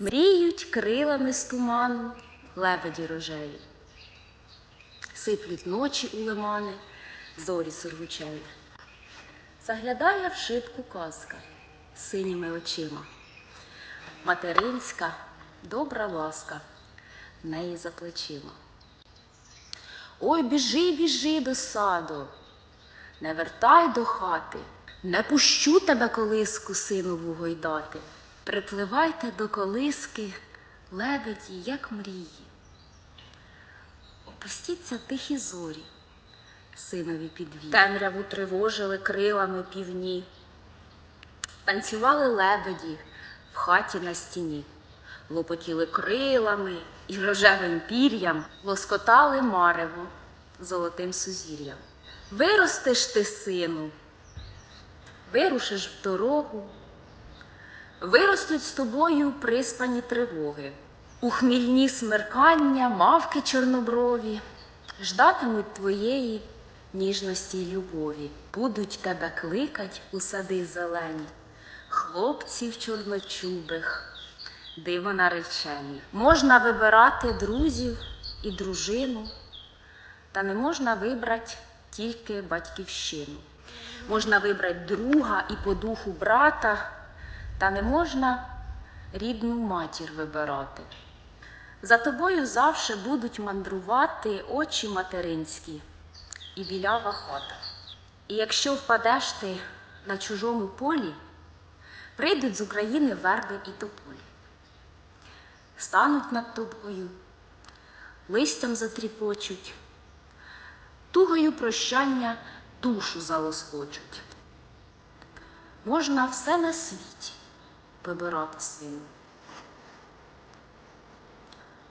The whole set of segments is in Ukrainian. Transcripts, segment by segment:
Мріють крилами з туману лебеді рожеві, сиплють ночі у лимани, зорі сургучеві. Заглядає в шибку казка синіми очима. Материнська, добра ласка в неї за плечима. Ой, біжи, біжи до саду, не вертай до хати, не пущу тебе колиску синову гойдати. Припливайте до колиски, лебеді, як мрії. Опустіться тихі зорі, синові підвії. Темряву тривожили крилами півні. Танцювали лебеді в хаті на стіні, лопотіли крилами і рожевим пір'ям, лоскотали марево золотим сузір'ям. Виростеш ти, сину, вирушиш в дорогу, виростуть з тобою приспані тривоги. У хмільні смеркання мавки чорноброві ждатимуть твоєї ніжності й любові. Будуть тебе кликать у сади зелені, хлопців чорночубих, диво наречені. Можна вибирати друзів і дружину, та не можна вибрати тільки батьківщину. Можна вибрати друга і по духу брата, та не можна рідну матір вибирати. За тобою завше будуть мандрувати очі материнські і білява хата. І якщо впадеш ти на чужому полі, прийдуть з України верби і тополі. Стануть над тобою, листям затріпочуть, тугою прощання душу залоскочуть. Можна все на світі вибирати свій.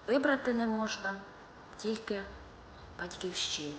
Вибрати не можна тільки батьківщину.